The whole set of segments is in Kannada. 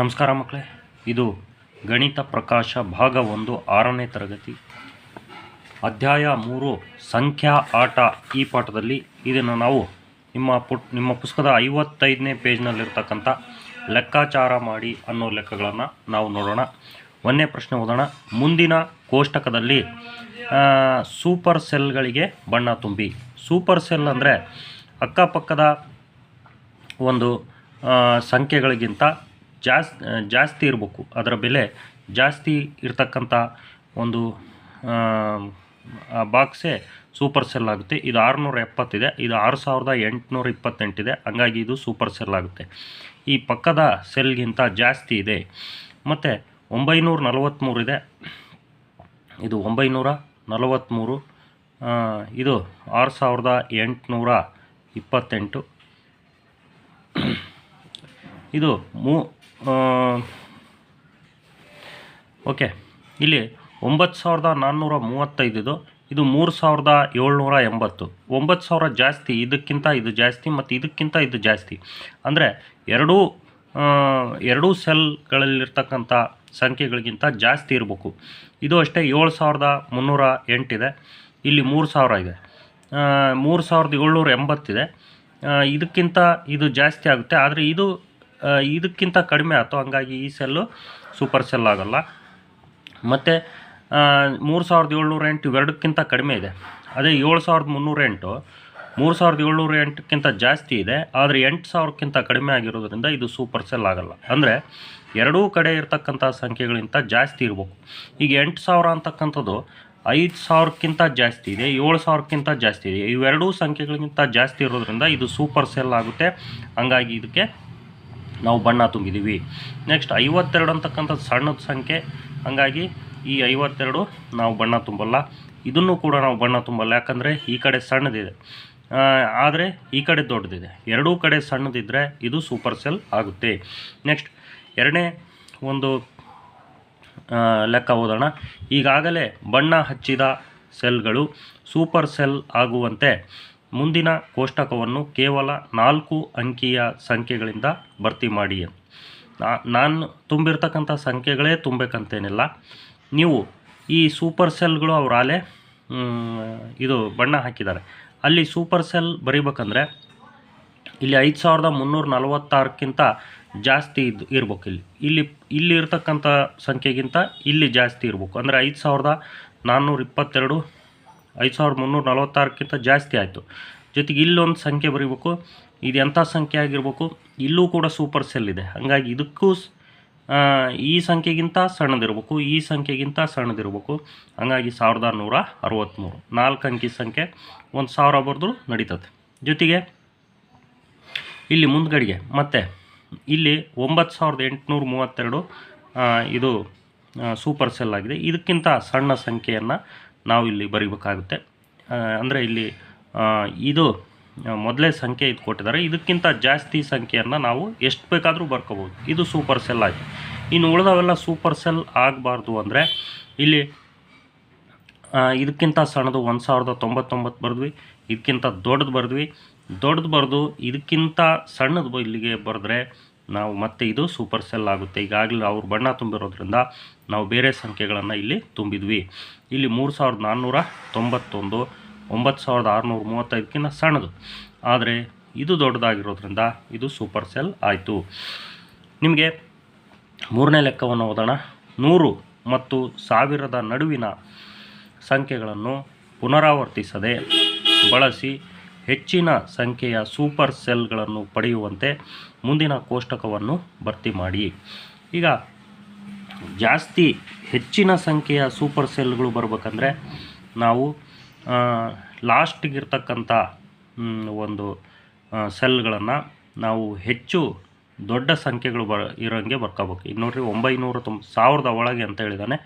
ನಮಸ್ಕಾರ ಮಕ್ಕಳೇ. ಇದು ಗಣಿತ ಪ್ರಕಾಶ ಭಾಗ ಒಂದು ಆರನೇ ತರಗತಿ. ಅಧ್ಯಾಯ ಮೂರು, ಸಂಖ್ಯಾ ಆಟ ಈ ಪಾಠದಲ್ಲಿ ಇದನ್ನು ನಾವು ನಿಮ್ಮ ಪುಟ್, ನಿಮ್ಮ ಪುಸ್ತಕದ ಐವತ್ತೈದನೇ ಪೇಜ್ನಲ್ಲಿರ್ತಕ್ಕಂಥ ಲೆಕ್ಕಾಚಾರ ಮಾಡಿ ಅನ್ನೋ ಲೆಕ್ಕಗಳನ್ನು ನಾವು ನೋಡೋಣ. ಒಂದೇ ಪ್ರಶ್ನೆ ಓದೋಣ. ಮುಂದಿನ ಕೋಷ್ಟಕದಲ್ಲಿ ಸೂಪರ್ ಸೆಲ್ಗಳಿಗೆ ಬಣ್ಣ ತುಂಬಿ. ಸೂಪರ್ ಸೆಲ್ ಅಂದರೆ ಅಕ್ಕಪಕ್ಕದ ಒಂದು ಸಂಖ್ಯೆಗಳಿಗಿಂತ ಜಾಸ್ ಜಾಸ್ತಿ ಇರಬೇಕು. ಅದರ ಬೆಲೆ ಜಾಸ್ತಿ ಇರತಕ್ಕಂಥ ಒಂದು ಬಾಕ್ಸೇ ಸೂಪರ್ ಸೆಲ್ ಆಗುತ್ತೆ. ಇದು ಆರುನೂರ ಎಪ್ಪತ್ತಿದೆ. ಇದು ಆರು ಸಾವಿರದ ಎಂಟುನೂರ ಇಪ್ಪತ್ತೆಂಟಿದೆ. ಹಂಗಾಗಿ ಇದು ಸೂಪರ್ ಸೆಲ್ ಆಗುತ್ತೆ. ಈ ಪಕ್ಕದ ಸೆಲ್ಗಿಂತ ಜಾಸ್ತಿ ಇದೆ. ಮತ್ತು ಒಂಬೈನೂರ ನಲವತ್ತ್ಮೂರಿದೆ ಇದು ಒಂಬೈನೂರ ನಲವತ್ತ್ಮೂರು ಇದು ಆರು ಸಾವಿರದ ಎಂಟುನೂರ ಇಪ್ಪತ್ತೆಂಟು. ಇದು ಮೂ ಓಕೆ. ಇಲ್ಲಿ ಒಂಬತ್ತು ಸಾವಿರದ ನಾನ್ನೂರ ಮೂವತ್ತೈದು ಇದು. ಮೂರು ಸಾವಿರದ ಏಳ್ನೂರ ಎಂಬತ್ತು. ಒಂಬತ್ತು ಸಾವಿರ ಜಾಸ್ತಿ, ಇದಕ್ಕಿಂತ ಇದು ಜಾಸ್ತಿ ಮತ್ತು ಇದಕ್ಕಿಂತ ಇದು ಜಾಸ್ತಿ. ಅಂದರೆ ಎರಡೂ ಎರಡೂ ಸೆಲ್ಗಳಲ್ಲಿರ್ತಕ್ಕಂಥ ಸಂಖ್ಯೆಗಳಿಗಿಂತ ಜಾಸ್ತಿ ಇರಬೇಕು. ಇದು ಅಷ್ಟೇ ಏಳು ಸಾವಿರದ ಮುನ್ನೂರ ಎಂಟಿದೆ. ಇಲ್ಲಿ ಮೂರು ಸಾವಿರ ಇದೆ. ಮೂರು ಸಾವಿರದ ಏಳ್ನೂರ ಎಂಬತ್ತಿದೆ. ಇದಕ್ಕಿಂತ ಇದು ಜಾಸ್ತಿ ಆಗುತ್ತೆ. ಆದರೆ ಇದು ಇದಕ್ಕಿಂತ ಕಡಿಮೆ ಆಯಿತು. ಹಂಗಾಗಿ ಈ ಸೆಲ್ಲು ಸೂಪರ್ ಸೆಲ್ ಆಗೋಲ್ಲ. ಮತ್ತು ಮೂರು ಸಾವಿರದ ಏಳ್ನೂರ ಎಂಟು ಇವೆರಡಕ್ಕಿಂತ ಕಡಿಮೆ ಇದೆ. ಅದೇ ಏಳು ಸಾವಿರದ ಮುನ್ನೂರ ಎಂಟು. ಮೂರು ಸಾವಿರದ ಏಳ್ನೂರ ಎಂಟಕ್ಕಿಂತ ಜಾಸ್ತಿ ಇದೆ. ಆದರೆ ಎಂಟು ಸಾವಿರಕ್ಕಿಂತ ಕಡಿಮೆ ಆಗಿರೋದ್ರಿಂದ ಇದು ಸೂಪರ್ ಸೆಲ್ ಆಗಲ್ಲ. ಅಂದರೆ ಎರಡೂ ಕಡೆ ಇರತಕ್ಕಂಥ ಸಂಖ್ಯೆಗಳಿಂತ ಜಾಸ್ತಿ ಇರಬೇಕು. ಈಗ ಎಂಟು ಸಾವಿರ ಅಂತಕ್ಕಂಥದ್ದು ಐದು ಸಾವಿರಕ್ಕಿಂತ ಜಾಸ್ತಿ ಇದೆ, ಏಳು ಸಾವಿರಕ್ಕಿಂತ ಜಾಸ್ತಿ ಇದೆ. ಇವೆರಡೂ ಸಂಖ್ಯೆಗಳಿಗಿಂತ ಜಾಸ್ತಿ ಇರೋದ್ರಿಂದ ಇದು ಸೂಪರ್ ಸೆಲ್ ಆಗುತ್ತೆ. ಹಂಗಾಗಿ ಇದಕ್ಕೆ ನಾವು ಬಣ್ಣ ತುಂಬಿದ್ದೀವಿ. ನೆಕ್ಸ್ಟ್ ಐವತ್ತೆರಡು ಅಂತಕ್ಕಂಥದ್ದು ಸಣ್ಣದ ಸಂಖ್ಯೆ. ಹಂಗಾಗಿ ಈ ಐವತ್ತೆರಡು ನಾವು ಬಣ್ಣ ತುಂಬಲ್ಲ. ಇದನ್ನು ಕೂಡ ನಾವು ಬಣ್ಣ ತುಂಬಲ್ಲ. ಯಾಕಂದರೆ ಈ ಕಡೆ ಸಣ್ಣದಿದೆ. ಆದರೆ ಈ ಕಡೆ ದೊಡ್ಡದಿದೆ. ಎರಡೂ ಕಡೆ ಸಣ್ಣದಿದ್ದರೆ ಇದು ಸೂಪರ್ ಸೆಲ್ ಆಗುತ್ತೆ. ನೆಕ್ಸ್ಟ್ ಎರಡನೇ ಒಂದು ಲೆಕ್ಕ ಓದೋಣ. ಈಗಾಗಲೇ ಬಣ್ಣ ಹಚ್ಚಿದ ಸೆಲ್ಗಳು ಸೂಪರ್ ಸೆಲ್ ಆಗುವಂತೆ ಮುಂದಿನ ಕೋಷ್ಟಕವನ್ನು ಕೇವಲ ನಾಲ್ಕು ಅಂಕಿಯ ಸಂಖ್ಯೆಗಳಿಂದ ಭರ್ತಿ ಮಾಡಿ. ನಾನು ತುಂಬಿರ್ತಕ್ಕಂಥ ಸಂಖ್ಯೆಗಳೇ ತುಂಬಬೇಕಂತೇನಿಲ್ಲ ನೀವು ಈ ಸೂಪರ್ ಸೆಲ್ಗಳು ಅವ್ರ ಆಲೆ ಇದು ಬಣ್ಣ ಹಾಕಿದ್ದಾರೆ. ಅಲ್ಲಿ ಸೂಪರ್ ಸೆಲ್ ಬರಿಬೇಕಂದ್ರೆ ಇಲ್ಲಿ ಐದು ಸಾವಿರದ ಮುನ್ನೂರ ನಲವತ್ತಾರಕ್ಕಿಂತ ಜಾಸ್ತಿ ಇದ್ದು ಇರ್ಬೇಕು ಇಲ್ಲಿ. ಇಲ್ಲಿ ಇಲ್ಲಿ ಇರ್ತಕ್ಕಂಥ ಸಂಖ್ಯೆಗಿಂತ ಇಲ್ಲಿ ಜಾಸ್ತಿ ಇರಬೇಕು. ಅಂದರೆ ಐದು ಸಾವಿರದ ನಾನ್ನೂರ ಇಪ್ಪತ್ತೆರಡು ಐದು ಸಾವಿರದ ಮುನ್ನೂರ ನಲವತ್ತಾರಕ್ಕಿಂತ ಜಾಸ್ತಿ ಆಯಿತು. ಜೊತೆಗೆ ಇಲ್ಲೊಂದು ಸಂಖ್ಯೆ ಬರೀಬೇಕು. ಇದು ಎಂಥ ಸಂಖ್ಯೆ ಆಗಿರ್ಬೇಕು? ಇಲ್ಲೂ ಕೂಡ ಸೂಪರ್ ಸೆಲ್ ಇದೆ. ಹಾಗಾಗಿ ಇದಕ್ಕೂ ಈ ಸಂಖ್ಯೆಗಿಂತ ಸಣ್ಣದಿರಬೇಕು. ಈ ಸಂಖ್ಯೆಗಿಂತ ಸಣ್ಣದಿರಬೇಕು. ಹಾಗಾಗಿ ಸಾವಿರದ ನೂರ ಅರವತ್ತ್ಮೂರು ನಾಲ್ಕು ಅಂಕಿ ಸಂಖ್ಯೆ ಒಂದು ಸಾವಿರ ಬರೆದು ನಡೀತದೆ. ಜೊತೆಗೆ ಇಲ್ಲಿ ಮುಂದ್ಗಡೆಗೆ ಮತ್ತೆ ಇಲ್ಲಿ ಒಂಬತ್ತು ಸಾವಿರದ ಎಂಟುನೂರ ಮೂವತ್ತೆರಡು ಇದು ಸೂಪರ್ ಸೆಲ್ ಆಗಿದೆ. ಇದಕ್ಕಿಂತ ಸಣ್ಣ ಸಂಖ್ಯೆಯನ್ನು ನಾವು ಇಲ್ಲಿ ಬರೀಬೇಕಾಗುತ್ತೆ. ಅಂದರೆ ಇಲ್ಲಿ ಇದು ಮೊದಲೇ ಸಂಖ್ಯೆ ಇದು ಕೊಟ್ಟಿದ್ದಾರೆ. ಇದಕ್ಕಿಂತ ಜಾಸ್ತಿ ಸಂಖ್ಯೆಯನ್ನು ನಾವು ಎಷ್ಟು ಬೇಕಾದರೂ ಬರ್ಕೋಬೋದು. ಇದು ಸೂಪರ್ ಸೆಲ್ ಆಗಿ. ಇನ್ನು ಉಳಿದವೆಲ್ಲ ಸೂಪರ್ ಸೆಲ್ ಆಗಬಾರ್ದು ಅಂದರೆ ಇಲ್ಲಿ ಇದಕ್ಕಿಂತ ಸಣ್ಣದು ಒಂದು ಸಾವಿರದ ತೊಂಬತ್ತೊಂಬತ್ತು ಬರೆದ್ವಿ. ಇದಕ್ಕಿಂತ ದೊಡ್ಡದು ಬರೆದ್ವಿ. ದೊಡ್ಡದು ಬರೆದು ಇದಕ್ಕಿಂತ ಸಣ್ಣದು ಇಲ್ಲಿಗೆ ಬರೆದ್ರೆ ನಾವು ಮತ್ತೆ ಇದು ಸೂಪರ್ ಸೆಲ್ ಆಗುತ್ತೆ. ಈಗಾಗಲೇ ಅವ್ರು ಬಣ್ಣ ತುಂಬಿರೋದ್ರಿಂದ ನಾವು ಬೇರೆ ಸಂಖ್ಯೆಗಳನ್ನು ಇಲ್ಲಿ ತುಂಬಿದ್ವಿ. ಇಲ್ಲಿ ಮೂರು ಸಾವಿರದ ನಾನ್ನೂರ ತೊಂಬತ್ತೊಂದು, ಒಂಬತ್ತು ಸಾವಿರದ ಆರುನೂರ ಮೂವತ್ತೈದಕ್ಕಿಂತ ಸಣ್ಣದು. ಆದರೆ ಇದು ದೊಡ್ಡದಾಗಿರೋದ್ರಿಂದ ಇದು ಸೂಪರ್ ಸೆಲ್ ಆಯಿತು. ನಿಮಗೆ ಮೂರನೇ ಲೆಕ್ಕವನ್ನು ಓದೋಣ. ನೂರು ಮತ್ತು ಸಾವಿರದ ನಡುವಿನ ಸಂಖ್ಯೆಗಳನ್ನು ಪುನರಾವರ್ತಿಸದೆ ಬಳಸಿ ಹೆಚ್ಚಿನ ಸಂಖ್ಯೆಯ ಸೂಪರ್ ಸೆಲ್ಗಳನ್ನು ಪಡೆಯುವಂತೆ ಮುಂದಿನ ಕೋಷ್ಟಕವನ್ನು ಭರ್ತಿ ಮಾಡಿ. ಈಗ ಜಾಸ್ತಿ ಹೆಚ್ಚಿನ ಸಂಖ್ಯೆಯ ಸೂಪರ್ ಸೆಲ್ಗಳು ಬರಬೇಕಂದ್ರೆ ನಾವು ಲಾಸ್ಟಿಗಿರ್ತಕ್ಕಂಥ ಒಂದು ಸೆಲ್ಗಳನ್ನು ನಾವು ಹೆಚ್ಚು ದೊಡ್ಡ ಸಂಖ್ಯೆಗಳು ಬ, ಇರೋಂಗೆ ಬರ್ಕೋಬೇಕು. ಈಗ ನೋಡಿರಿ ಒಂಬೈನೂರ ತೊಂಬ ಸಾವಿರದ ಒಳಗೆ ಅಂತ ಹೇಳಿದಾನೆ.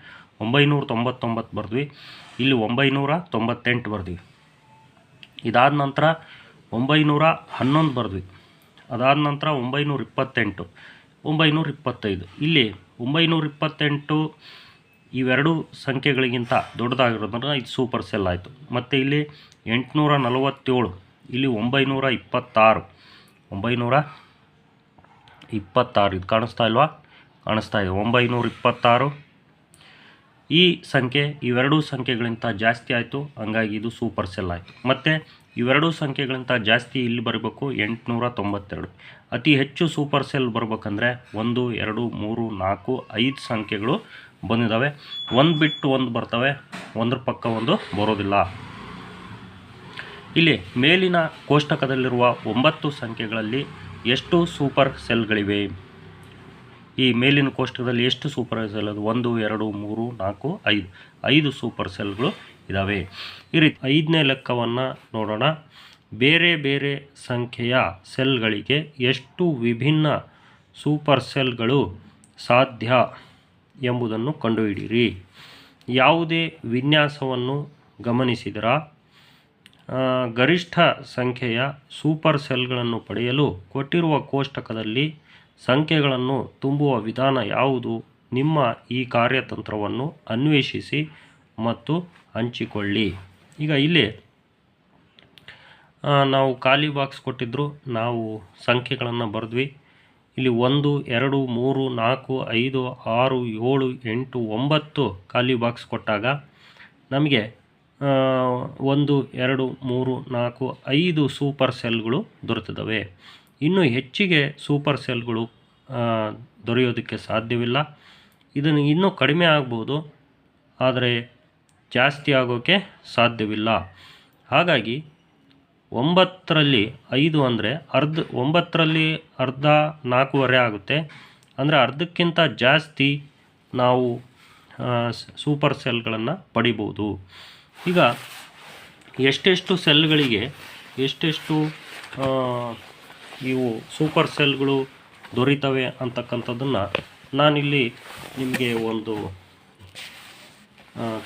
ಒಂಬೈನೂರ ತೊಂಬತ್ತೊಂಬತ್ತು ಬರೆದ್ವಿ. ಇಲ್ಲಿ ಒಂಬೈನೂರ ತೊಂಬತ್ತೆಂಟು ಬರೆದ್ವಿ. ಇದಾದ ನಂತರ ಒಂಬೈನೂರ ಹನ್ನೊಂದು ಬರೆದ್ವಿ. ಅದಾದ ನಂತರ ಒಂಬೈನೂರ ಇಪ್ಪತ್ತೆಂಟು. ಒಂಬೈನೂರ ಇಪ್ಪತ್ತೈದು ಇಲ್ಲಿ ಒಂಬೈನೂರ ಇಪ್ಪತ್ತೆಂಟು ಇವೆರಡು ಸಂಖ್ಯೆಗಳಿಗಿಂತ ದೊಡ್ಡದಾಗಿರೋದ್ರಿಂದ ಇದು ಸೂಪರ್ ಸೆಲ್ ಆಯಿತು. ಮತ್ತು ಇಲ್ಲಿ ಎಂಟುನೂರ ನಲವತ್ತೇಳು ಇಲ್ಲಿ ಒಂಬೈನೂರ ಇಪ್ಪತ್ತಾರು ಒಂಬೈನೂರ ಇಪ್ಪತ್ತಾರು ಇದು ಕಾಣಿಸ್ತಾ ಇಲ್ವಾ? ಕಾಣಿಸ್ತಾ ಇದೆ. ಒಂಬೈನೂರ ಇಪ್ಪತ್ತಾರು ಈ ಸಂಖ್ಯೆ, ಇವೆರಡೂ ಸಂಖ್ಯೆಗಳಿಂತ ಜಾಸ್ತಿ ಆಯಿತು. ಹಂಗಾಗಿ ಇದು ಸೂಪರ್ ಸೆಲ್ ಆಯಿತು. ಮತ್ತು ಇವೆರಡೂ ಸಂಖ್ಯೆಗಳಿಂತ ಜಾಸ್ತಿ ಇಲ್ಲಿ ಬರಬೇಕು ಎಂಟುನೂರ ತೊಂಬತ್ತೆರಡು ಅತಿ ಹೆಚ್ಚು ಸೂಪರ್ ಸೆಲ್ ಬರ್ಬೇಕಂದ್ರೆ ಒಂದು, ಎರಡು, ಮೂರು, ನಾಲ್ಕು, ಐದು ಸಂಖ್ಯೆಗಳು ಬಂದಿದ್ದಾವೆ ಒಂದು ಬಿಟ್ಟು ಒಂದು ಬರ್ತವೆ, ಒಂದ್ರ ಪಕ್ಕ ಒಂದು ಬರೋದಿಲ್ಲ. ಇಲ್ಲಿ ಮೇಲಿನ ಕೋಷ್ಟಕದಲ್ಲಿರುವ ಒಂಬತ್ತು ಸಂಖ್ಯೆಗಳಲ್ಲಿ ಎಷ್ಟು ಸೂಪರ್ ಸೆಲ್ಗಳಿವೆ ಈ ಮೇಲಿನ ಕೋಷ್ಟಕದಲ್ಲಿ ಎಷ್ಟು ಸೂಪರ್ ಸೆಲ್ ಅದು ಒಂದು, ಎರಡು, ಮೂರು, ನಾಲ್ಕು, ಐದು. ಐದು ಸೂಪರ್ ಸೆಲ್ಗಳು ಇದ್ದಾವೆ ಈ ರೀತಿ ಐದನೇ ಲೆಕ್ಕವನ್ನು ನೋಡೋಣ. ಬೇರೆ ಬೇರೆ ಸಂಖ್ಯೆಯ ಸೆಲ್ಗಳಿಗೆ ಎಷ್ಟು ವಿಭಿನ್ನ ಸೂಪರ್ ಸೆಲ್ಗಳು ಸಾಧ್ಯ ಎಂಬುದನ್ನು ಕಂಡುಹಿಡಿಯಿರಿ. ಯಾವುದೇ ವಿನ್ಯಾಸವನ್ನು ಗಮನಿಸಿದರ? ಗರಿಷ್ಠ ಸಂಖ್ಯೆಯ ಸೂಪರ್ ಸೆಲ್ಗಳನ್ನು ಪಡೆಯಲು ಕೊಟ್ಟಿರುವ ಕೋಷ್ಟಕದಲ್ಲಿ ಸಂಖ್ಯೆಗಳನ್ನು ತುಂಬುವ ವಿಧಾನ ಯಾವುದು? ನಿಮ್ಮ ಈ ಕಾರ್ಯತಂತ್ರವನ್ನು ಅನ್ವೇಷಿಸಿ ಮತ್ತು ಹಂಚಿಕೊಳ್ಳಿ. ಈಗ ಇಲ್ಲಿ ನಾವು ಖಾಲಿ ಬಾಕ್ಸ್ ಕೊಟ್ಟಿದ್ದರು ನಾವು ಸಂಖ್ಯೆಗಳನ್ನು ಬರೆದ್ವಿ. ಇಲ್ಲಿ ಒಂದು, ಎರಡು, ಮೂರು, ನಾಲ್ಕು, ಐದು, ಆರು, ಏಳು, ಎಂಟು, ಒಂಬತ್ತು ಖಾಲಿ ಬಾಕ್ಸ್ ಕೊಟ್ಟಾಗ ನಮಗೆ ಒಂದು, ಎರಡು, ಮೂರು, ನಾಲ್ಕು, ಐದು ಸೂಪರ್ ಸೆಲ್ಗಳು ದೊರೆತಿದ್ದಾವೆ. ಇನ್ನು ಹೆಚ್ಚಿಗೆ ಸೂಪರ್ ಸೆಲ್ಗಳು ದೊರೆಯೋದಕ್ಕೆ ಸಾಧ್ಯವಿಲ್ಲ. ಇದನ್ನು ಇನ್ನೂ ಕಡಿಮೆ ಆಗ್ಬೋದು. ಆದರೆ ಜಾಸ್ತಿ ಆಗೋಕ್ಕೆ ಸಾಧ್ಯವಿಲ್ಲ. ಹಾಗಾಗಿ ಒಂಬತ್ತರಲ್ಲಿ ಐದು ಅಂದರೆ ಅರ್ಧ, ಒಂಬತ್ತರಲ್ಲಿ ಅರ್ಧ ನಾಲ್ಕೂವರೆ ಆಗುತ್ತೆ. ಅಂದರೆ ಅರ್ಧಕ್ಕಿಂತ ಜಾಸ್ತಿ ನಾವು ಸೂಪರ್ ಸೆಲ್ಗಳನ್ನು ಪಡಿಬೋದು. ಈಗ ಎಷ್ಟೆಷ್ಟು ಸೆಲ್ಗಳಿಗೆ, ಎಷ್ಟೆಷ್ಟು ಇವು ಸೂಪರ್ ಸೆಲ್ಗಳು ದೊರೀತವೆ ಅಂತಕ್ಕಂಥದ್ದನ್ನು ನಾನಿಲ್ಲಿ ನಿಮಗೆ ಒಂದು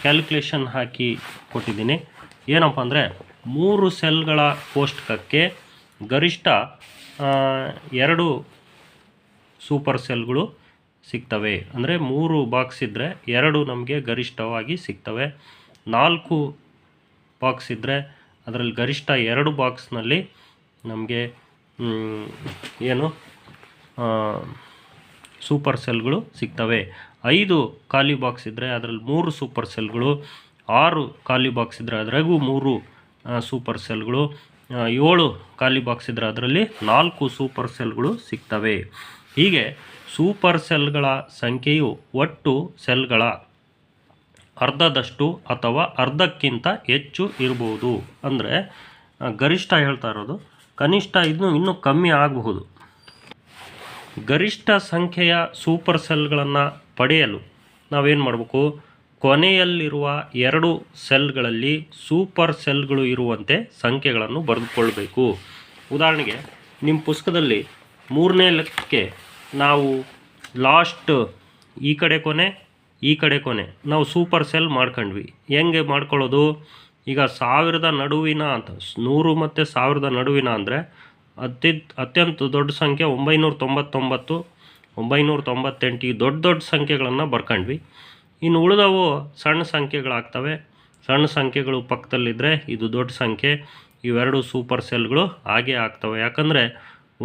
ಕ್ಯಾಲ್ಕುಲೇಷನ್ ಹಾಕಿ ಕೊಟ್ಟಿದ್ದೀನಿ. ಏನಪ್ಪ ಅಂದರೆ ಮೂರು ಸೆಲ್ಗಳ ಕೋಷ್ಟಕಕ್ಕೆ ಗರಿಷ್ಠ ಎರಡು ಸೂಪರ್ ಸೆಲ್ಗಳು ಸಿಗ್ತವೆ. ಅಂದರೆ ಮೂರು ಬಾಕ್ಸ್ ಇದ್ದರೆ ಎರಡು ನಮಗೆ ಗರಿಷ್ಠವಾಗಿ ಸಿಗ್ತವೆ. ನಾಲ್ಕು ಬಾಕ್ಸ್ ಇದ್ದರೆ ಅದರಲ್ಲಿ ಗರಿಷ್ಠ ಎರಡು ಬಾಕ್ಸ್ನಲ್ಲಿ ನಮಗೆ ಏನು ಸೂಪರ್ ಸೆಲ್ಗಳು ಸಿಗ್ತವೆ. ಐದು ಖಾಲಿ ಬಾಕ್ಸ್ ಇದ್ದರೆ ಅದರಲ್ಲಿ ಮೂರು ಸೂಪರ್ ಸೆಲ್ಗಳು, ಆರು ಖಾಲಿ ಬಾಕ್ಸ್ ಇದ್ದರೆ ಅದರಾಗೂ ಮೂರು ಸೂಪರ್ ಸೆಲ್ಗಳು ಏಳು ಖಾಲಿ ಬಾಕ್ಸ್ ಇದ್ದರೆ ಅದರಲ್ಲಿ ನಾಲ್ಕು ಸೂಪರ್ ಸೆಲ್ಗಳು ಸಿಗ್ತವೆ. ಹೀಗೆ ಸೂಪರ್ ಸೆಲ್ಗಳ ಸಂಖ್ಯೆಯು ಒಟ್ಟು ಸೆಲ್ಗಳ ಅರ್ಧದಷ್ಟು ಅಥವಾ ಅರ್ಧಕ್ಕಿಂತ ಹೆಚ್ಚು ಇರಬಹುದು ಅಂದರೆ ಗರಿಷ್ಠ ಹೇಳ್ತಾ ಇರೋದು, ಕನಿಷ್ಠ ಇದನ್ನು ಇನ್ನೂ ಕಮ್ಮಿ ಆಗಬಹುದು. ಗರಿಷ್ಠ ಸಂಖ್ಯೆಯ ಸೂಪರ್ ಸೆಲ್ಗಳನ್ನು ಪಡೆಯಲು ನಾವೇನು ಮಾಡಬೇಕು? ಕೊನೆಯಲ್ಲಿರುವ ಎರಡು ಸೆಲ್ಗಳಲ್ಲಿ ಸೂಪರ್ ಸೆಲ್ಗಳು ಇರುವಂತೆ ಸಂಖ್ಯೆಗಳನ್ನು ಬರೆದುಕೊಳ್ಬೇಕು. ಉದಾಹರಣೆಗೆ ನಿಮ್ಮ ಪುಸ್ತಕದಲ್ಲಿ ಮೂರನೇ ಲೆಕ್ಕಕ್ಕೆ ನಾವು ಲಾಸ್ಟ್ ಈ ಕಡೆ ಕೊನೆ, ಈ ಕಡೆ ಕೊನೆ ನಾವು ಸೂಪರ್ ಸೆಲ್ ಮಾಡ್ಕೊಂಡ್ವಿ. ಹೆಂಗೆ ಮಾಡ್ಕೊಳ್ಳೋದು? ಈಗ ಸಾವಿರದ ನಡುವಿನ ಅಂತ, ನೂರು ಮತ್ತು ಸಾವಿರದ ನಡುವಿನ ಅಂದರೆ ಅತಿ ಅತ್ಯಂತ ದೊಡ್ಡ ಸಂಖ್ಯೆ ಒಂಬೈನೂರ ತೊಂಬತ್ತೊಂಬತ್ತು. ಒಂಬೈನೂರ ತೊಂಬತ್ತೆಂಟು ಈ ದೊಡ್ಡ ದೊಡ್ಡ ಸಂಖ್ಯೆಗಳನ್ನು ಬರ್ಕೊಂಡ್ವಿ. ಇನ್ನು ಉಳಿದವು ಸಣ್ಣ ಸಂಖ್ಯೆಗಳಾಗ್ತವೆ. ಸಣ್ಣ ಸಂಖ್ಯೆಗಳು ಪಕ್ಕದಲ್ಲಿದ್ದರೆ ಇದು ದೊಡ್ಡ ಸಂಖ್ಯೆ. ಇವೆರಡು ಸೂಪರ್ ಸೆಲ್ಗಳು ಹಾಗೇ ಆಗ್ತವೆ. ಯಾಕಂದರೆ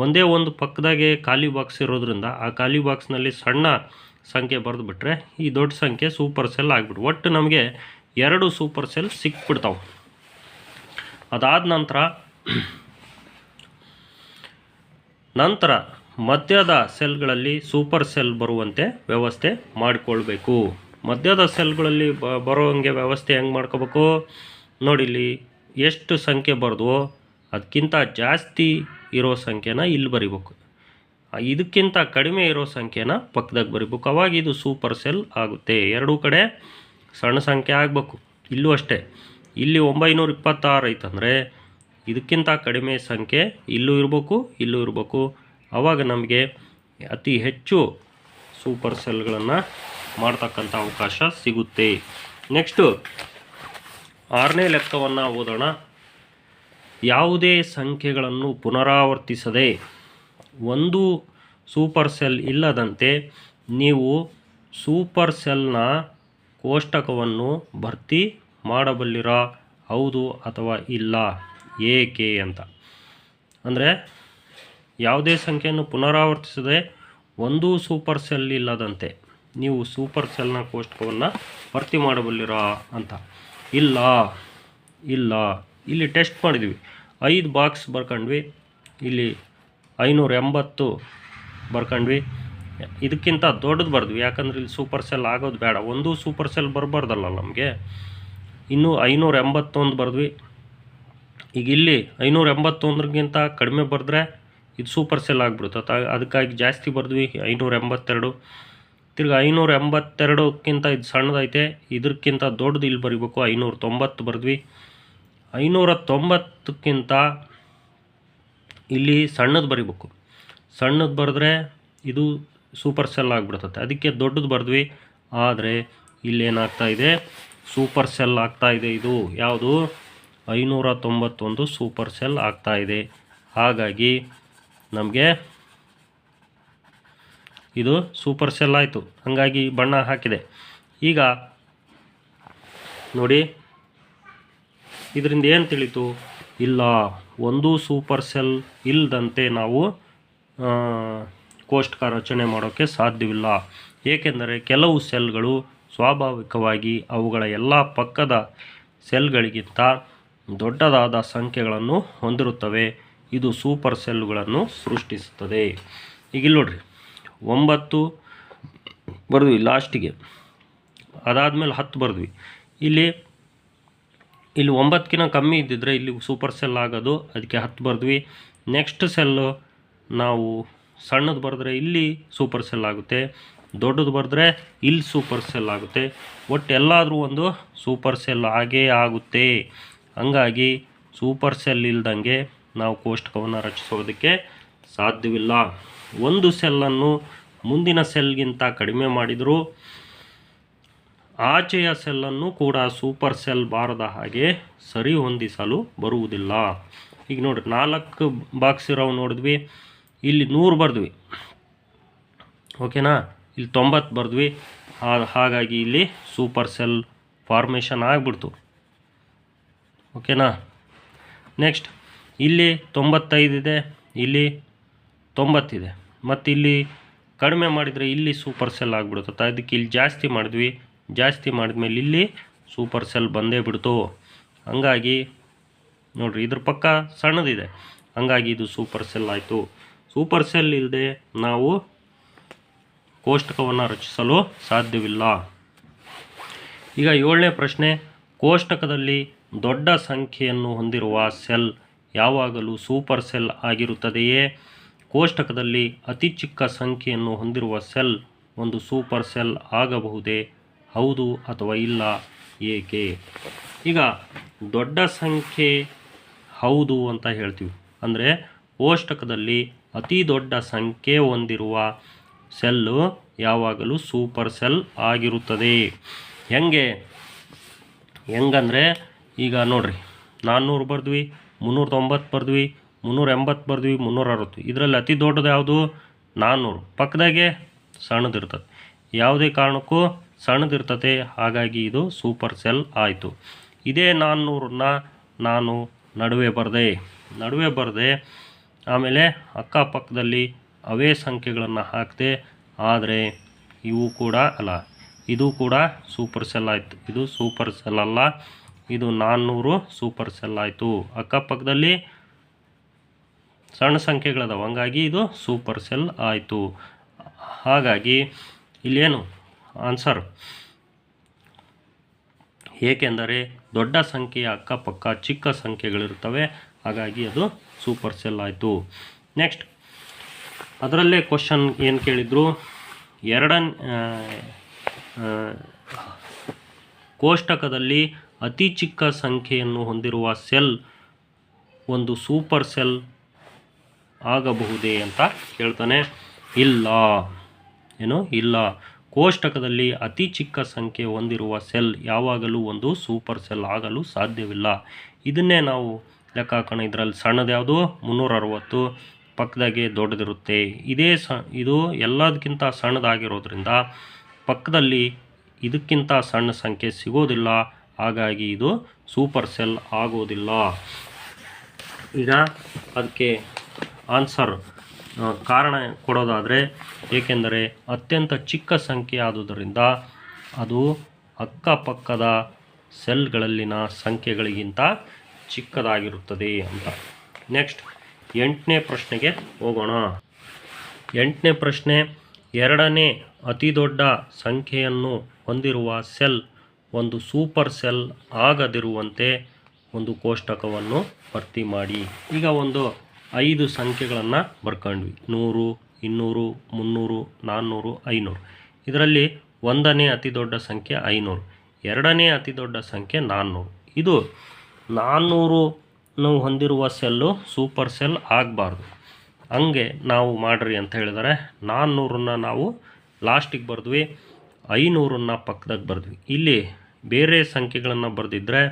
ಒಂದೇ ಒಂದು ಪಕ್ಕದಾಗೆ ಖಾಲಿ ಬಾಕ್ಸ್ ಇರೋದ್ರಿಂದ ಆ ಖಾಲಿ ಬಾಕ್ಸ್ನಲ್ಲಿ ಸಣ್ಣ ಸಂಖ್ಯೆ ಬರೆದುಬಿಟ್ರೆ ಈ ದೊಡ್ಡ ಸಂಖ್ಯೆ ಸೂಪರ್ ಸೆಲ್ ಆಗಿಬಿಟ್ಟು ಒಟ್ಟು ನಮಗೆ ಎರಡು ಸೂಪರ್ ಸೆಲ್ ಸಿಕ್ಬಿಡ್ತಾವೆ. ಅದಾದ ನಂತರ ನಂತರ ಮಧ್ಯದ ಸೆಲ್ಗಳಲ್ಲಿ ಸೂಪರ್ ಸೆಲ್ ಬರುವಂತೆ ವ್ಯವಸ್ಥೆ ಮಾಡಿಕೊಳ್ಬೇಕು. ಮಧ್ಯದ ಸೆಲ್ಗಳಲ್ಲಿ ಬ ಬರೋಂಗೆ ವ್ಯವಸ್ಥೆ ಹೆಂಗೆ ಮಾಡ್ಕೋಬೇಕು? ನೋಡಿ ಇಲ್ಲಿ ಎಷ್ಟು ಸಂಖ್ಯೆ ಬರೆದ್ವೋ ಅದಕ್ಕಿಂತ ಜಾಸ್ತಿ ಇರೋ ಸಂಖ್ಯೆನ ಇಲ್ಲಿ ಬರಿಬೇಕು. ಇದಕ್ಕಿಂತ ಕಡಿಮೆ ಇರೋ ಸಂಖ್ಯೆನ ಪಕ್ಕದಾಗ ಬರಿಬೇಕು. ಅವಾಗ ಇದು ಸೂಪರ್ ಸೆಲ್ ಆಗುತ್ತೆ. ಎರಡೂ ಕಡೆ ಸಣ್ಣ ಸಂಖ್ಯೆ ಆಗಬೇಕು. ಇಲ್ಲೂ ಅಷ್ಟೇ. ಇಲ್ಲಿ ಒಂಬೈನೂರ ಇಪ್ಪತ್ತಾರು ಐತಂದರೆ, ಇದಕ್ಕಿಂತ ಕಡಿಮೆ ಸಂಖ್ಯೆ ಇಲ್ಲೂ ಇರಬೇಕು ಇಲ್ಲೂ ಇರಬೇಕು. ಆವಾಗ ನಮಗೆ ಅತಿ ಹೆಚ್ಚು ಸೂಪರ್ ಸೆಲ್ಗಳನ್ನು ಮಾಡ್ತಕ್ಕಂಥ ಅವಕಾಶ ಸಿಗುತ್ತೆ. ನೆಕ್ಸ್ಟು, ಆರನೇ ಲೆಕ್ಕವನ್ನು ಓದೋಣ. ಯಾವುದೇ ಸಂಖ್ಯೆಗಳನ್ನು ಪುನರಾವರ್ತಿಸದೆ ಒಂದು ಸೂಪರ್ ಸೆಲ್ ಇಲ್ಲದಂತೆ ನೀವು ಸೂಪರ್ ಸೆಲ್ನ ಕೋಷ್ಟಕವನ್ನು ಭರ್ತಿ ಮಾಡಬಲ್ಲಿರ? ಹೌದು ಅಥವಾ ಇಲ್ಲ? ಏಕೆ ಅಂತ. ಅಂದರೆ ಯಾವುದೇ ಸಂಖ್ಯೆಯನ್ನು ಪುನರಾವರ್ತಿಸದೆ ಒಂದೂ ಸೂಪರ್ ಸೆಲ್ ಇಲ್ಲದಂತೆ ನೀವು ಸೂಪರ್ ಸೆಲ್ನ ಕೋಷ್ಟಕವನ್ನು ಭರ್ತಿ ಮಾಡಬಲ್ಲಿರಾ ಅಂತ. ಇಲ್ಲ ಇಲ್ಲ. ಇಲ್ಲಿ ಟೆಸ್ಟ್ ಮಾಡಿದ್ವಿ. ಐದು ಬಾಕ್ಸ್ ಬರ್ಕೊಂಡ್ವಿ. ಇಲ್ಲಿ ಐನೂರ ಎಂಬತ್ತು ಬರ್ಕೊಂಡ್ವಿ. ಇದಕ್ಕಿಂತ ದೊಡ್ಡದು ಬರೆದ್ವಿ. ಯಾಕಂದ್ರೆ ಇಲ್ಲಿ ಸೂಪರ್ ಸೆಲ್ ಆಗೋದು ಬೇಡ. ಒಂದು ಸೂಪರ್ ಸೆಲ್ ಬರಬಾರ್ದಲ್ಲ ನಮಗೆ. ಇನ್ನೂ ಐನೂರ ಎಂಬತ್ತೊಂದು ಬರೆದ್ವಿ. ಈಗ ಇಲ್ಲಿ ಐನೂರ ಎಂಬತ್ತೊಂದರಿಗಿಂತ ಕಡಿಮೆ ಬರೆದ್ರೆ ಇದು ಸೂಪರ್ ಸೆಲ್ ಆಗಿಬಿಡುತ್ತೆ. ಅದಕ್ಕಾಗಿ ಜಾಸ್ತಿ ಬರೆದ್ವಿ ಐನೂರ ಎಂಬತ್ತೆರಡು ತಿರ್ಗಿ ಐನೂರ ಎಂಬತ್ತೆರಡಕ್ಕಿಂತ ಇದು ಸಣ್ಣದೈತೆ ಇದಕ್ಕಿಂತ ದೊಡ್ಡದು ಇಲ್ಲಿ ಬರಿಬೇಕು ಐನೂರ ತೊಂಬತ್ತು ಬರೆದ್ವಿ. ಐನೂರ ತೊಂಬತ್ತಕ್ಕಿಂತ ಇಲ್ಲಿ ಸಣ್ಣದು ಬರಿಬೇಕು. ಸಣ್ಣದು ಬರೆದ್ರೆ ಇದು ಸೂಪರ್ ಸೆಲ್ ಆಗಿಬಿಡ್ತದೆ ಅದಕ್ಕೆ ದೊಡ್ಡದು ಬರೆದ್ವಿ, ಆದರೆ ಇಲ್ಲೇನಾಗ್ತಾ ಇದೆ? ಸೂಪರ್ ಸೆಲ್ ಆಗ್ತಾ ಇದೆ ಇದು. ಯಾವುದು? ಐನೂರ ತೊಂಬತ್ತೊಂದು ಸೂಪರ್ ಸೆಲ್ ಆಗ್ತಾ ಇದೆ. ಹಾಗಾಗಿ ನಮಗೆ. ಇದು ಸೂಪರ್ ಸೆಲ್ ಆಯಿತು. ಹಾಗಾಗಿ ಬಣ್ಣ ಹಾಕಿದೆ. ಈಗ ನೋಡಿ, ಇದರಿಂದ ಏನು ತಿಳಿತು? ಇಲ್ಲ, ಒಂದು ಸೂಪರ್ ಸೆಲ್ ಇಲ್ಲದಂತೆ ನಾವು ಕೋಷ್ಟಕ ರಚನೆ ಮಾಡೋಕ್ಕೆ ಸಾಧ್ಯವಿಲ್ಲ. ಏಕೆಂದರೆ ಕೆಲವು ಸೆಲ್ಗಳು ಸ್ವಾಭಾವಿಕವಾಗಿ ಅವುಗಳ ಎಲ್ಲ ಪಕ್ಕದ ಸೆಲ್ಗಳಿಗಿಂತ ದೊಡ್ಡದಾದ ಸಂಖ್ಯೆಗಳನ್ನು ಹೊಂದಿರುತ್ತವೆ. ಇದು ಸೂಪರ್ ಸೆಲ್ಲುಗಳನ್ನು ಸೃಷ್ಟಿಸುತ್ತದೆ. ಈಗ ಇಲ್ಲಿ ನೋಡ್ರಿ, ಒಂಬತ್ತು ಬರೆದ್ವಿ ಲಾಸ್ಟಿಗೆ, ಅದಾದಮೇಲೆ ಹತ್ತು ಬರೆದ್ವಿ. ಇಲ್ಲಿ ಇಲ್ಲಿ ಒಂಬತ್ತಕ್ಕಿಂತ ಕಮ್ಮಿ ಇದ್ದಿದ್ರೆ ಇಲ್ಲಿ ಸೂಪರ್ ಸೆಲ್ ಆಗೋದು, ಅದಕ್ಕೆ ಹತ್ತು ಬರೆದ್ವಿ. ನೆಕ್ಸ್ಟ್ ಸೆಲ್ಲು ನಾವು ಸಣ್ಣದು ಬರೆದ್ರೆ ಇಲ್ಲಿ ಸೂಪರ್ ಸೆಲ್ ಆಗುತ್ತೆ, ದೊಡ್ಡದು ಬರೆದ್ರೆ ಇಲ್ಲಿ ಸೂಪರ್ ಸೆಲ್ ಆಗುತ್ತೆ. ಒಟ್ಟು ಎಲ್ಲಾದರೂ ಒಂದು ಸೂಪರ್ ಸೆಲ್ ಆಗೇ ಆಗುತ್ತೆ. ಹಂಗಾಗಿ ಸೂಪರ್ ಸೆಲ್ ಇಲ್ದಂಗೆ ನಾವು ಕೋಷ್ಟಕವನ್ನು ರಚಿಸೋದಕ್ಕೆ ಸಾಧ್ಯವಿಲ್ಲ. ಒಂದು ಸೆಲ್ಲನ್ನು ಮುಂದಿನ ಸೆಲ್ಗಿಂತ ಕಡಿಮೆ ಮಾಡಿದರೂ ಆಚೆಯ ಸೆಲ್ಲನ್ನು ಕೂಡ ಸೂಪರ್ ಸೆಲ್ ಬಾರದ ಹಾಗೆ ಸರಿ ಹೊಂದಿಸಲು ಬರುವುದಿಲ್ಲ. ಈಗ ನೋಡಿ ನಾಲ್ಕು ಬಾಕ್ಸ್ ಇರೋವು ನೋಡಿದ್ವಿ, ಇಲ್ಲಿ ನೂರು ಬರೆದ್ವಿ. ಓಕೆನಾ ಇಲ್ಲಿ ತೊಂಬತ್ತು ಬರೆದ್ವಿ. ಹಾಗಾಗಿ ಇಲ್ಲಿ ಸೂಪರ್ ಸೆಲ್ ಫಾರ್ಮೇಷನ್ ಆಗಿಬಿಡ್ತು. ಓಕೆನಾ ನೆಕ್ಸ್ಟ್ ಇಲ್ಲಿ ತೊಂಬತ್ತೈದಿದೆ ಇಲ್ಲಿ ತೊಂಬತ್ತಿದೆ. ಮತ್ತು ಇಲ್ಲಿ ಕಡಿಮೆ ಮಾಡಿದರೆ ಇಲ್ಲಿ ಸೂಪರ್ ಸೆಲ್ ಆಗಿಬಿಡುತ್ತೆ. ಅದಕ್ಕೆ ಇಲ್ಲಿ ಜಾಸ್ತಿ ಮಾಡಿದ್ವಿ, ಜಾಸ್ತಿ ಮಾಡಿದ್ಮೇಲೆ ಇಲ್ಲಿ ಸೂಪರ್ ಸೆಲ್ ಬಂದೇ ಬಿಡ್ತು. ಹಂಗಾಗಿ ನೋಡಿರಿ, ಇದ್ರ ಪಕ್ಕ ಸಣ್ಣದಿದೆ. ಹಂಗಾಗಿ ಇದು ಸೂಪರ್ ಸೆಲ್ ಆಯಿತು. ಸೂಪರ್ ಸೆಲ್ ಇಲ್ಲದೆ ನಾವು ಕೋಷ್ಟಕವನ್ನು ರಚಿಸಲು ಸಾಧ್ಯವಿಲ್ಲ. ಈಗ ಏಳನೇ ಪ್ರಶ್ನೆ, ಕೋಷ್ಟಕದಲ್ಲಿ ದೊಡ್ಡ ಸಂಖ್ಯೆಯನ್ನು ಹೊಂದಿರುವ ಸೆಲ್ ಯಾವಾಗಲೂ ಸೂಪರ್ ಸೆಲ್ ಆಗಿರುತ್ತದೆಯೇ? ಕೋಷ್ಟಕದಲ್ಲಿ ಅತಿ ಚಿಕ್ಕ ಸಂಖ್ಯೆಯನ್ನು ಹೊಂದಿರುವ ಸೆಲ್ ಒಂದು ಸೂಪರ್ ಸೆಲ್ ಆಗಬಹುದೇ? ಹೌದು ಅಥವಾ ಇಲ್ಲ? ಏಕೆ? ಈಗ ದೊಡ್ಡ ಸಂಖ್ಯೆ ಹೌದು ಅಂತ ಹೇಳ್ತೀವಿ. ಅಂದರೆ ಕೋಷ್ಟಕದಲ್ಲಿ ಅತಿ ದೊಡ್ಡ ಸಂಖ್ಯೆ ಹೊಂದಿರುವ ಸೆಲ್ಲು ಯಾವಾಗಲೂ ಸೂಪರ್ ಸೆಲ್ ಆಗಿರುತ್ತದೆ. ಹೆಂಗೆ? ಹೆಂಗಂದರೆ ಈಗ ನೋಡ್ರಿ, ನಾನ್ನೂರು ಬರ್ದ್ವಿ. ಮುನ್ನೂರ ತೊಂಬತ್ತು ಬರ್ದ್ವಿ ಮುನ್ನೂರ ಎಂಬತ್ತು ಬರ್ದ್ವಿ ಮುನ್ನೂರ ಅರವತ್ತು ಇದರಲ್ಲಿ ಅತಿ ದೊಡ್ಡದು ಯಾವುದು? ನಾನ್ನೂರು. ಪಕ್ಕದಾಗೆ ಸಣ್ಣದಿರ್ತದೆ. ಯಾವುದೇ ಕಾರಣಕ್ಕೂ ಸಣ್ಣದಿರ್ತದೆ. ಹಾಗಾಗಿ ಇದು ಸೂಪರ್ ಸೆಲ್ ಆಯಿತು. ಇದೇ ನಾನ್ನೂರನ್ನ ನಾನು ನಡುವೆ ಬರೆದೆ. ನಡುವೆ ಬರೆದೆ, ಆಮೇಲೆ ಅಕ್ಕಪಕ್ಕದಲ್ಲಿ ಅವೇ ಸಂಖ್ಯೆಗಳನ್ನು ಹಾಕಿದೆ, ಆದರೆ ಇವು ಕೂಡ ಅಲ್ಲ, ಇದು ಕೂಡ ಸೂಪರ್ ಸೆಲ್ ಆಯಿತು. ಇದು ಸೂಪರ್ ಸೆಲ್ ಅಲ್ಲ. ಇದು ನಾನ್ನೂರು ಸೂಪರ್ ಸೆಲ್ ಆಯಿತು. ಅಕ್ಕಪಕ್ಕದಲ್ಲಿ ಸಣ್ಣ ಸಂಖ್ಯೆಗಳದಾವ, ಹಂಗಾಗಿ ಇದು ಸೂಪರ್ ಸೆಲ್ ಆಯಿತು. ಹಾಗಾಗಿ ಇಲ್ಲೇನು ಆನ್ಸರ್? ಏಕೆಂದರೆ ದೊಡ್ಡ ಸಂಖ್ಯೆಯ ಅಕ್ಕಪಕ್ಕ ಚಿಕ್ಕ ಸಂಖ್ಯೆಗಳಿರ್ತವೆ ಹಾಗಾಗಿ ಅದು ಸೂಪರ್ ಸೆಲ್ ಆಯಿತು. ನೆಕ್ಸ್ಟ್, ಅದರಲ್ಲೇ ಕ್ವಶನ್ ಏನು ಕೇಳಿದರು? ಎರಡನ್ ಕೋಷ್ಟಕದಲ್ಲಿ ಅತಿ ಚಿಕ್ಕ ಸಂಖ್ಯೆಯನ್ನು ಹೊಂದಿರುವ ಸೆಲ್ ಒಂದು ಸೂಪರ್ ಸೆಲ್ ಆಗಬಹುದೇ ಅಂತ ಕೇಳ್ತಾನೆ ಇಲ್ಲ. ಏನು? ಇಲ್ಲ. ಕೋಷ್ಟಕದಲ್ಲಿ ಅತಿ ಚಿಕ್ಕ ಸಂಖ್ಯೆ ಹೊಂದಿರುವ ಸೆಲ್ ಯಾವಾಗಲೂ ಒಂದು ಸೂಪರ್ ಸೆಲ್ ಆಗಲು ಸಾಧ್ಯವಿಲ್ಲ. ಇದನ್ನೇ ನಾವು ಲೆಕ್ಕ ಹಾಕೋಣ ಇದರಲ್ಲಿ ಸಣ್ಣದು ಯಾವುದು? ಮುನ್ನೂರ ಅರವತ್ತು ಪಕ್ಕದಾಗೆ ದೊಡ್ಡದಿರುತ್ತೆ. ಇದೇ ಸ, ಇದು ಎಲ್ಲದಕ್ಕಿಂತ ಸಣ್ಣದಾಗಿರೋದ್ರಿಂದ ಪಕ್ಕದಲ್ಲಿ ಇದಕ್ಕಿಂತ ಸಣ್ಣ ಸಂಖ್ಯೆ ಸಿಗೋದಿಲ್ಲ. ಹಾಗಾಗಿ ಇದು ಸೂಪರ್ ಸೆಲ್ ಆಗೋದಿಲ್ಲ. ಈಗ ಅದಕ್ಕೆ ಆನ್ಸರ್ ಕಾರಣ ಕೊಡೋದಾದರೆ ಏಕೆಂದರೆ ಅತ್ಯಂತ ಚಿಕ್ಕ ಸಂಖ್ಯೆ ಆದುದರಿಂದ ಅದು ಅಕ್ಕಪಕ್ಕದ ಸೆಲ್ಗಳಲ್ಲಿನ ಸಂಖ್ಯೆಗಳಿಗಿಂತ ಚಿಕ್ಕದಾಗಿರುತ್ತದೆ ಅಂತ. ನೆಕ್ಸ್ಟ್, ಎಂಟನೇ ಪ್ರಶ್ನೆಗೆ ಹೋಗೋಣ. ಎಂಟನೇ ಪ್ರಶ್ನೆ, ಎರಡನೇ ಅತಿ ದೊಡ್ಡ ಸಂಖ್ಯೆಯನ್ನು ಹೊಂದಿರುವ ಸೆಲ್ ಒಂದು ಸೂಪರ್ ಸೆಲ್ ಆಗದಿರುವಂತೆ ಒಂದು ಕೋಷ್ಟಕವನ್ನು ಭರ್ತಿ ಮಾಡಿ. ಈಗ ಒಂದು ಐದು ಸಂಖ್ಯೆಗಳನ್ನು ಬರ್ಕೊಂಡ್ವಿ. ನೂರು, ಇನ್ನೂರು, ಮುನ್ನೂರು, ನಾನ್ನೂರು, ಐನೂರು. ಇದರಲ್ಲಿ ಒಂದನೇ ಅತಿ ದೊಡ್ಡ ಸಂಖ್ಯೆ ಐನೂರು. ಎರಡನೇ ಅತಿ ದೊಡ್ಡ ಸಂಖ್ಯೆ ನಾನ್ನೂರು. ಇದು ನಾನ್ನೂರು ನಾವು ಹೊಂದಿರುವ ಸೆಲ್ಲು ಸೂಪರ್ ಸೆಲ್ ಆಗಬಾರ್ದು. ಹಂಗೆ ನಾವು ಮಾಡ್ರಿ ಅಂತ ಹೇಳಿದರೆ ನಾನ್ನೂರನ್ನ ನಾವು ಲಾಸ್ಟಿಗೆ ಬರೆದ್ವಿ. ಐನೂರನ್ನ ಪಕ್ಕದಾಗ ಬರೆದ್ವಿ. ಇಲ್ಲಿ ಬೇರೆ ಸಂಖ್ಯೆಗಳನ್ನು ಬರೆದಿದ್ದರೆ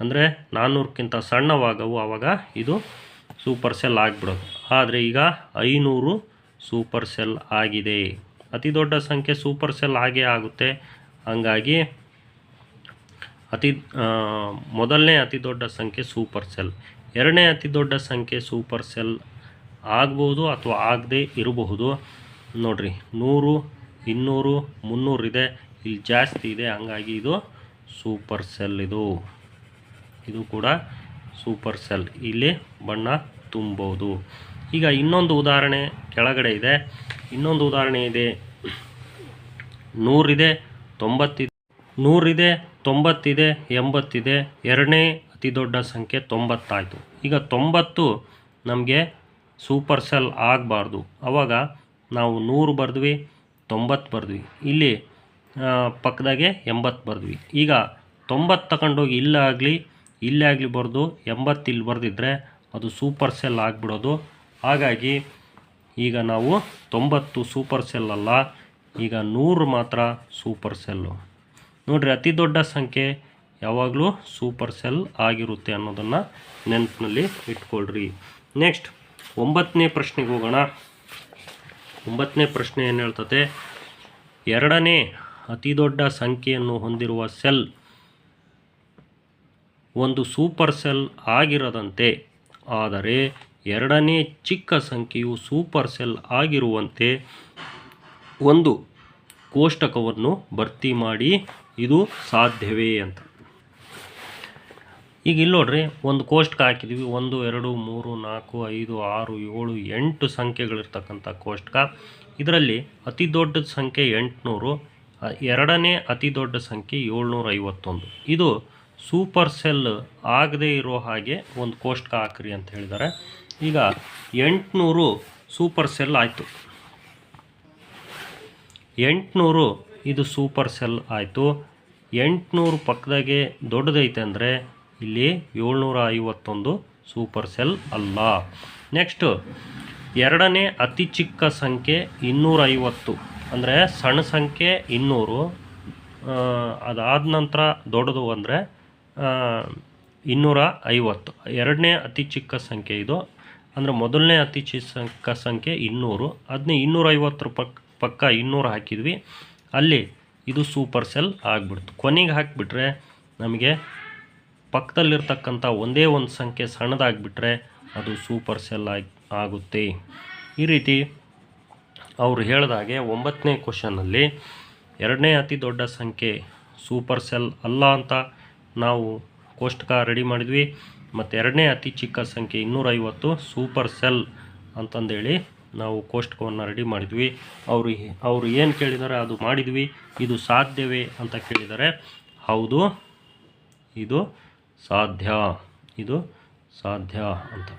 ಅಂದರೆ ನಾನ್ನೂರಕ್ಕಿಂತ ಸಣ್ಣವಾಗವು ಆವಾಗ ಇದು ಸೂಪರ್ ಸೆಲ್ ಆಗಿಬಿಡೋದು. ಆದರೆ ಈಗ ಐನೂರು ಸೂಪರ್ ಸೆಲ್ ಆಗಿದೆ. ಅತಿ ದೊಡ್ಡ ಸಂಖ್ಯೆ ಸೂಪರ್ ಸೆಲ್ ಆಗೇ ಆಗುತ್ತೆ. ಹಂಗಾಗಿ ಅತಿ ಮೊದಲನೇ ಅತಿ ದೊಡ್ಡ ಸಂಖ್ಯೆ ಸೂಪರ್ ಸೆಲ್. ಎರಡನೇ ಅತಿ ದೊಡ್ಡ ಸಂಖ್ಯೆ ಸೂಪರ್ ಸೆಲ್ ಆಗ್ಬೋದು ಅಥವಾ ಆಗದೇ ಇರಬಹುದು. ನೋಡ್ರಿ, ನೂರು ಇನ್ನೂರು, ಮುನ್ನೂರು ಇದೆ. ಇಲ್ಲಿ ಜಾಸ್ತಿ ಇದೆ. ಹಂಗಾಗಿ ಇದು ಸೂಪರ್ ಸೆಲ್ ಇದು. ಇದು ಕೂಡ ಸೂಪರ್ ಸೆಲ್. ಇಲ್ಲಿ ಬಣ್ಣ ತುಂಬೋದು. ಈಗ ಇನ್ನೊಂದು ಉದಾಹರಣೆ ಕೆಳಗಡೆ ಇದೆ. ಇನ್ನೊಂದು ಉದಾಹರಣೆ ಇದೆ. ನೂರಿದೆ, ತೊಂಬತ್ತಿದೆ. ನೂರಿದೆ, ತೊಂಬತ್ತಿದೆ, ಎಂಬತ್ತಿದೆ. ಎರಡನೇ ಅತಿ ದೊಡ್ಡ ಸಂಖ್ಯೆ ತೊಂಬತ್ತಾಯಿತು. ಈಗ ತೊಂಬತ್ತು ನಮಗೆ ಸೂಪರ್ ಸೆಲ್ ಆಗಬಾರ್ದು. ಆವಾಗ ನಾವು ನೂರು ಬರೆದ್ವಿ. ತೊಂಬತ್ತು ಬರೆದ್ವಿ. ಇಲ್ಲಿ ಪಕ್ಕದಾಗೆ ಎಂಬತ್ತು ಬರೆದ್ವಿ. ಈಗ ತೊಂಬತ್ತು ತಗೊಂಡೋಗಿ ಇಲ್ಲಾಗಲಿ ಇಲ್ಲೇ ಆಗಲಿ ಬರೆದು ಎಂಬತ್ತು ಇಲ್ಲಿ ಬರೆದಿದ್ರೆ ಅದು ಸೂಪರ್ ಸೆಲ್ ಆಗಿಬಿಡೋದು. ಹಾಗಾಗಿ ಈಗ ನಾವು ತೊಂಬತ್ತು ಸೂಪರ್ ಸೆಲ್ ಅಲ್ಲ, ಈಗ ನೂರು ಮಾತ್ರ ಸೂಪರ್ ಸೆಲ್ಲು ನೋಡಿರಿ, ಅತಿ ದೊಡ್ಡ ಸಂಖ್ಯೆ ಯಾವಾಗಲೂ ಸೂಪರ್ ಸೆಲ್ ಆಗಿರುತ್ತೆ ಅನ್ನೋದನ್ನು ನೆನಪಿನಲ್ಲಿ ಇಟ್ಕೊಳ್ರಿ. ನೆಕ್ಸ್ಟ್, ಒಂಬತ್ತನೇ ಪ್ರಶ್ನೆಗೆ ಹೋಗೋಣ. ಒಂಬತ್ತನೇ ಪ್ರಶ್ನೆ ಏನು ಹೇಳ್ತತೆ? ಎರಡನೇ ಅತಿ ದೊಡ್ಡ ಸಂಖ್ಯೆಯನ್ನು ಹೊಂದಿರುವ ಸೆಲ್ ಒಂದು ಸೂಪರ್ ಸೆಲ್ ಆಗಿರದಂತೆ, ಆದರೆ ಎರಡನೇ ಚಿಕ್ಕ ಸಂಖ್ಯೆಯು ಸೂಪರ್ ಸೆಲ್ ಆಗಿರುವಂತೆ ಒಂದು ಕೋಷ್ಟಕವನ್ನು ಭರ್ತಿ ಮಾಡಿ ಇದು ಸಾಧ್ಯವೇ ಅಂತ. ಈಗ ಇಲ್ಲಿ ನೋಡ್ರಿ, ಒಂದು ಕೋಷ್ಟಕ ಹಾಕಿದ್ವಿ. ಒಂದು, ಎರಡು, ಮೂರು, ನಾಲ್ಕು, ಐದು, ಆರು, ಏಳು, ಎಂಟು ಸಂಖ್ಯೆಗಳಿರ್ತಕ್ಕಂಥ ಕೋಷ್ಟಕ. ಇದರಲ್ಲಿ ಅತಿ ದೊಡ್ಡ ಸಂಖ್ಯೆ ಎಂಟುನೂರು, ಎರಡನೇ ಅತಿ ದೊಡ್ಡ ಸಂಖ್ಯೆ ಏಳ್ನೂರ ಐವತ್ತೊಂದು ಇದು ಸೂಪರ್ ಸೆಲ್ ಆಗದೇ ಇರೋ ಹಾಗೆ ಒಂದು ಕೋಷ್ಟಕ ಹಾಕ್ರಿ ಅಂತ ಹೇಳಿದ್ದಾರೆ. ಈಗ ಎಂಟುನೂರು ಸೂಪರ್ ಸೆಲ್ ಆಯಿತು. ಎಂಟುನೂರು, ಇದು ಸೂಪರ್ ಸೆಲ್ ಆಯಿತು. ಎಂಟುನೂರು ಪಕ್ಕದಾಗೆ ದೊಡ್ಡದೈತೆ ಅಂದರೆ ಇಲ್ಲಿ ಏಳ್ನೂರ ಐವತ್ತೊಂದು ಸೂಪರ್ ಸೆಲ್ ಅಲ್ಲ. ನೆಕ್ಸ್ಟು ಎರಡನೇ ಅತಿ ಚಿಕ್ಕ ಸಂಖ್ಯೆ ಇನ್ನೂರ ಐವತ್ತು ಅಂದರೆ ಸಣ್ಣ ಸಂಖ್ಯೆ ಇನ್ನೂರು. ಅದಾದ ನಂತರ ದೊಡ್ಡದು ಅಂದರೆ ಇನ್ನೂರ ಐವತ್ತು ಎರಡನೇ ಅತಿ ಚಿಕ್ಕ ಸಂಖ್ಯೆ ಇದು. ಅಂದರೆ ಮೊದಲನೇ ಅತಿ ಚಿಕ್ಕ ಸಂಖ್ಯೆ ಇನ್ನೂರು. ಅದನ್ನೇ ಇನ್ನೂರೈವತ್ತರ ಪಕ್ಕ ಪಕ್ಕ ಇನ್ನೂರು ಹಾಕಿದ್ವಿ. ಅಲ್ಲಿ ಇದು ಸೂಪರ್ ಸೆಲ್ ಆಗಿಬಿಡ್ತು. ಕೊನೆಗೆ ಹಾಕಿಬಿಟ್ರೆ ನಮಗೆ ಪಕ್ಕದಲ್ಲಿರ್ತಕ್ಕಂಥ ಒಂದೇ ಒಂದು ಸಂಖ್ಯೆ ಸಣ್ಣದಾಗಿಬಿಟ್ರೆ ಅದು ಸೂಪರ್ ಸೆಲ್ ಆಗಿ ಆಗುತ್ತೆ. ಈ ರೀತಿ ಅವರು ಹೇಳಿದಾಗೆ ಒಂಬತ್ತನೇ ಕ್ವಶನಲ್ಲಿ ಎರಡನೇ ಅತಿ ದೊಡ್ಡ ಸಂಖ್ಯೆ ಸೂಪರ್ ಸೆಲ್ ಅಲ್ಲ ಅಂತ ನಾವು ಕೋಷ್ಟಕ ರೆಡಿ ಮಾಡಿದ್ವಿ. ಮತ್ತು ಎರಡನೇ ಅತಿ ಚಿಕ್ಕ ಸಂಖ್ಯೆ ಇನ್ನೂರೈವತ್ತು ಸೂಪರ್ ಸೆಲ್ ಅಂತಂದೇಳಿ ನಾವು ಕೋಷ್ಟಕವನ್ನು ರೆಡಿ ಮಾಡಿದ್ವಿ. ಅವರು ಅವರು ಏನು ಕೇಳಿದ್ದಾರೆ ಅದು ಮಾಡಿದ್ವಿ. ಇದು ಸಾಧ್ಯವೇ ಅಂತ ಕೇಳಿದರೆ. ಹೌದು, ಇದು ಸಾಧ್ಯ ಇದು ಸಾಧ್ಯ ಅಂತ.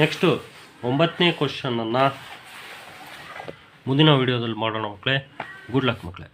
ನೆಕ್ಸ್ಟು ಒಂಬತ್ತನೇ ಕ್ವಶನನ್ನು ಮುಂದಿನ ವಿಡಿಯೋದಲ್ಲಿ ಮಾಡೋಣ ಮಕ್ಕಳೇ ಗುಡ್ ಲಕ್ ಮಕ್ಕಳೇ